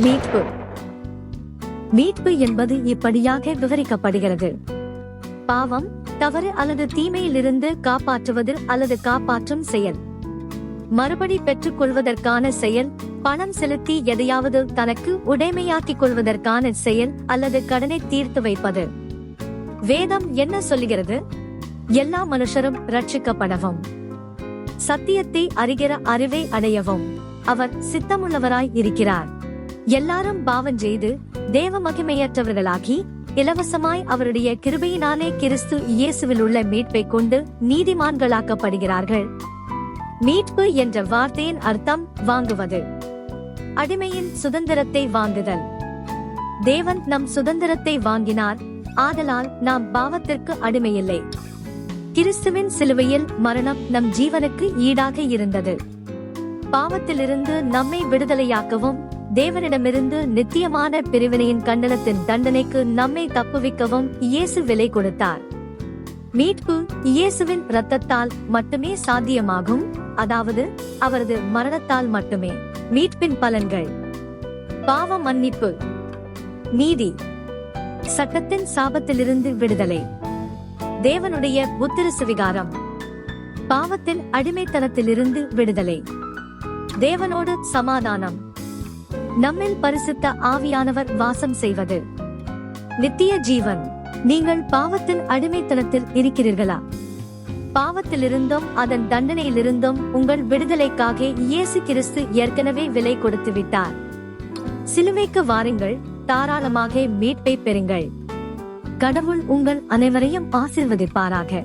மீட்பு. மீட்பு என்பது இப்படியாக விவரிக்கப்படுகிறது. பாவம் தவறு அல்லது தீமையிலிருந்து காப்பாற்றுவது அல்லது காப்பாற்றும் செயல். மறுபடி பெற்றுக் கொள்வதற்கான செயல் பணம் செலுத்தி எதையாவது தனக்கு உடைமையாக்கிக் கொள்வதற்கான செயல் அல்லது கடனை தீர்த்து வைப்பது. வேதம் என்ன சொல்லுகிறது? எல்லா மனுஷரும் ரட்சிக்கப்படவும் சத்தியத்தை அறிகிற அறிவை அடையவும். அவர் சித்தமுள்ளவராய் இருக்கிறார். எல்லாரும் பாவம் செய்து தேவ மகிமையற்றவர்களாகி இலவசமாய் அவருடைய கிருபையினாலே கிறிஸ்து இயேசுவில் உள்ள மீட்பை கொண்டு நீதிமான்களாக்கப்படுகிறார்கள். மீட்பு என்ற வார்த்தையின் அர்த்தம் வாங்குவது. அடிமையின் சுதந்திரத்தை வாங்குதல். தேவன் நம் சுதந்திரத்தை வாங்கினார் ஆதலால் நாம் பாவத்திற்கு அடிமையில்லை. கிறிஸ்துவின் சிலுவையில் மரணம் நம் ஜீவனுக்கு ஈடாக இருந்தது. பாவத்திலிருந்து நம்மை விடுதலையாக்கவும் தேவனிடமிருந்து நித்தியமான பிரிவினையின் கண்டனத்தின் தண்டனைக்கு நம்மை தப்புவிக்கவும் இயேசு விலை கொடுத்தார். மீட்பு இயேசுவின் இரத்தத்தால் மட்டுமே சாத்தியமாகும் அதாவது அவரது மரணத்தால் மட்டுமே. மீட்பின் பலன்கள். பாவ மன்னிப்பு. நீதி. சட்டத்தின் சாபத்திலிருந்து விடுதலை. தேவனுடைய புத்திர சுவிகாரம் பாவத்தின் அடிமைத்தனத்திலிருந்து விடுதலை. தேவனோடு சமாதானம். நம்மில் பரிசுத்த ஆவியானவர் வாசம் செய்வது. நித்திய ஜீவன் நீங்கள் பாவத்தின் அடிமைத்தனத்தில் இருக்கிறீர்களா? பாவத்திலிருந்தும் அதன் தண்டனையிலிருந்தும் உங்கள் விடுதலைக்காக இயேசு கிறிஸ்து ஏற்கனவே விலை கொடுத்து விட்டார். சிலுவைக்கு வாருங்கள் தாராளமாக மீட்பை பெறுங்கள். கடவுள் உங்கள் அனைவரையும் ஆசிர்வதிப்பாராக.